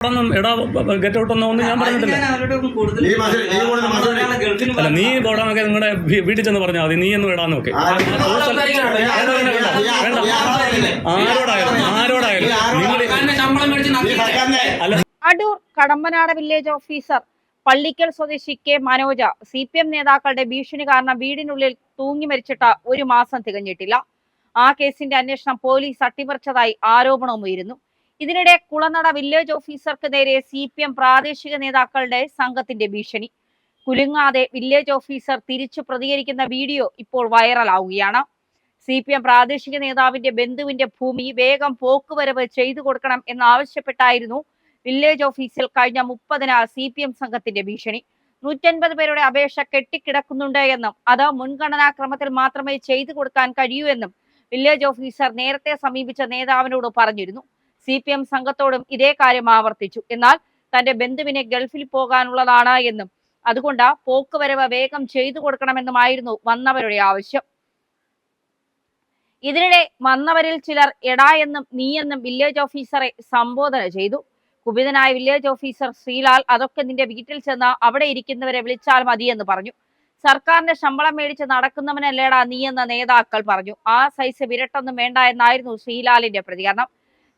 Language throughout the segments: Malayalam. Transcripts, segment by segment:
ഒന്നും എടാ ഗെറ്റ് ഔട്ട് ഒന്നും ഒന്നും ഞാൻ പറഞ്ഞിട്ടില്ല. നീ അല്ല പോടാന്നൊക്കെ നിങ്ങളുടെ വീട്ടിൽ ചെന്ന് പറഞ്ഞാൽ മതി. നീ എന്ന് ഇടാന്നൊക്കെ ആരോടായാലും അല്ല. അടൂർ കടമ്പനാട് വില്ലേജ് ഓഫീസർ പള്ളിക്കൽ സ്വദേശി K Manoj. C P M നേതാക്കളുടെ ഭീഷണി കാരണം വീടിനുള്ളിൽ തൂങ്ങി മരിച്ചിട്ട് ഒരു മാസം തികഞ്ഞിട്ടില്ല. ആ കേസിന്റെ അന്വേഷണം പോലീസ് അട്ടിമറിച്ചതായി ആരോപണവും ഉയരുന്നു ഇതിനിടെ കുളനട വില്ലേജ് ഓഫീസർക്ക് നേരെ സി പി എം പ്രാദേശിക നേതാക്കളുടെ സംഘത്തിന്റെ ഭീഷണി. കുലുങ്ങാതെ വില്ലേജ് ഓഫീസർ തിരിച്ചു പ്രതികരിക്കുന്ന വീഡിയോ ഇപ്പോൾ വൈറലാവുകയാണ്. സി പി എം പ്രാദേശിക നേതാവിന്റെ ബന്ധുവിന്റെ ഭൂമി വേഗം പോക്കുവരവ് ചെയ്തു കൊടുക്കണം എന്നാവശ്യപ്പെട്ടായിരുന്നു വില്ലേജ് ഓഫീസിൽ കഴിഞ്ഞ മുപ്പതിന് സി പി എം സംഘത്തിന്റെ ഭീഷണി. നൂറ്റൻപത് പേരുടെ അപേക്ഷ കെട്ടിക്കിടക്കുന്നുണ്ട് എന്നും അത് മുൻഗണനാക്രമത്തിൽ മാത്രമേ ചെയ്തു കൊടുക്കാൻ കഴിയൂ എന്നും വില്ലേജ് ഓഫീസർ നേരത്തെ സമീപിച്ച നേതാവിനോട് പറഞ്ഞിരുന്നു. സി പി എം സംഘത്തോടും ഇതേ കാര്യം ആവർത്തിച്ചു. എന്നാൽ തന്റെ ബന്ധുവിനെ ഗൾഫിൽ പോകാനുള്ളതാണ് എന്നും അതുകൊണ്ട് പോക്കുവരവ് വേഗം ചെയ്തു കൊടുക്കണമെന്നുമായിരുന്നു വന്നവരുടെ ആവശ്യം. ഇതിനിടെ വന്നവരിൽ ചിലർ എടാ എന്നും നീ എന്നും വില്ലേജ് ഓഫീസറെ സംബോധന ചെയ്തു. കുപിതനായ വില്ലേജ് ഓഫീസർ ശ്രീലാൽ അതൊക്കെ നിന്റെ വീട്ടിൽ ചെന്ന് അവിടെ ഇരിക്കുന്നവരെ വിളിച്ചാൽ മതിയെന്ന് പറഞ്ഞു. സർക്കാരിന്റെ ശമ്പളം മേടിച്ച് നടക്കുന്നവനല്ലേടാ നീ എന്ന നേതാക്കൾ പറഞ്ഞു. ആ സൈസ് വിരട്ടൊന്നും വേണ്ട എന്നായിരുന്നു ശ്രീലാലിന്റെ പ്രതികരണം.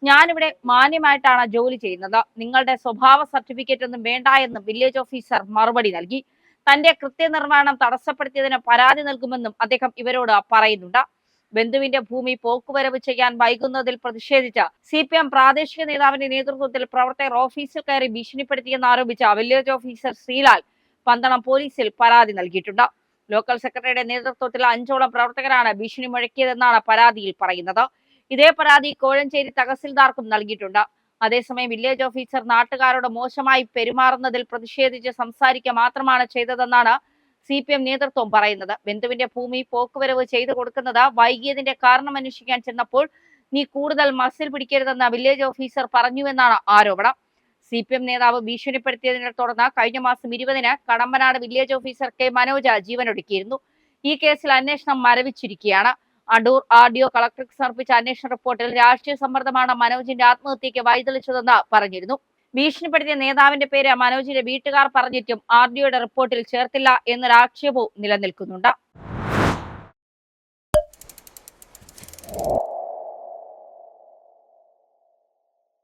ഞാനിവിടെ മാന്യമായിട്ടാണ് ജോലി ചെയ്യുന്നത്. നിങ്ങളുടെ സ്വഭാവ സർട്ടിഫിക്കറ്റ് ഒന്നും വേണ്ട എന്ന് വില്ലേജ് ഓഫീസർ മറുപടി നൽകി. തന്റെ കൃത്യനിർവഹണം തടസ്സപ്പെടുത്തിയതിന് പരാതി നൽകുമെന്നും അദ്ദേഹം ഇവരോട് പറയുന്നുണ്ട്. ബന്ധുവിന്റെ ഭൂമി പോക്കുവരവ് ചെയ്യാൻ വൈകുന്നതിൽ പ്രതിഷേധിച്ച സി പി എം പ്രാദേശിക നേതാവിന്റെ നേതൃത്വത്തിൽ പ്രവർത്തകർ ഓഫീസിൽ കയറി ഭീഷണിപ്പെടുത്തിയെന്ന് ആരോപിച്ച വില്ലേജ് ഓഫീസർ ശ്രീലാൽ പന്തളം പോലീസിൽ പരാതി നൽകിയിട്ടുണ്ട്. ലോക്കൽ സെക്രട്ടറിയുടെ നേതൃത്വത്തിൽ അഞ്ചോളം പ്രവർത്തകരാണ് ഭീഷണി മുഴക്കിയതെന്നാണ് പരാതിയിൽ പറയുന്നത്. ഇതേ പരാതി കോഴഞ്ചേരി തഹസിൽദാർക്കും നൽകിയിട്ടുണ്ട്. അതേസമയം വില്ലേജ് ഓഫീസർ നാട്ടുകാരോട് മോശമായി പെരുമാറുന്നതിൽ പ്രതിഷേധിച്ച് സംസാരിക്കുക മാത്രമാണ് ചെയ്തതെന്നാണ് സി പി എം നേതൃത്വം പറയുന്നത്. ബന്ധുവിന്റെ ഭൂമി പോക്കുവരവ് ചെയ്തു കൊടുക്കുന്നത് വൈകിയതിന്റെ കാരണം അന്വേഷിക്കാൻ ചെന്നപ്പോൾ നീ കൂടുതൽ മസിൽ പിടിക്കരുതെന്ന് വില്ലേജ് ഓഫീസർ പറഞ്ഞുവെന്നാണ് ആരോപണം. സി പി എം നേതാവ് ഭീഷണിപ്പെടുത്തിയതിനെ തുടർന്ന് കഴിഞ്ഞ മാസം ഇരുപതിന് Kadampanad village officer K Manoj ജീവനൊടുക്കിയിരുന്നു. ഈ കേസിൽ അന്വേഷണം മരവിച്ചിരിക്കുകയാണ്. അടൂർ ആർ ഡി ഒ കളക്ടർക്ക് സമർപ്പിച്ച അന്വേഷണ റിപ്പോർട്ടിൽ രാഷ്ട്രീയ സമ്മർദ്ദമാണ് മനോജിന്റെ ആത്മഹത്യക്ക് വഴിതെളിച്ചതെന്ന് പറഞ്ഞിരുന്നു. ഭീഷണിപ്പെടുത്തിയ നേതാവിന്റെ പേര് മനോജിന്റെ വീട്ടുകാർ പറഞ്ഞിട്ടും ആർ ഡി റിപ്പോർട്ടിൽ ചേർത്തില്ല എന്നൊരാക്ഷേപവും നിലനിൽക്കുന്നുണ്ട്.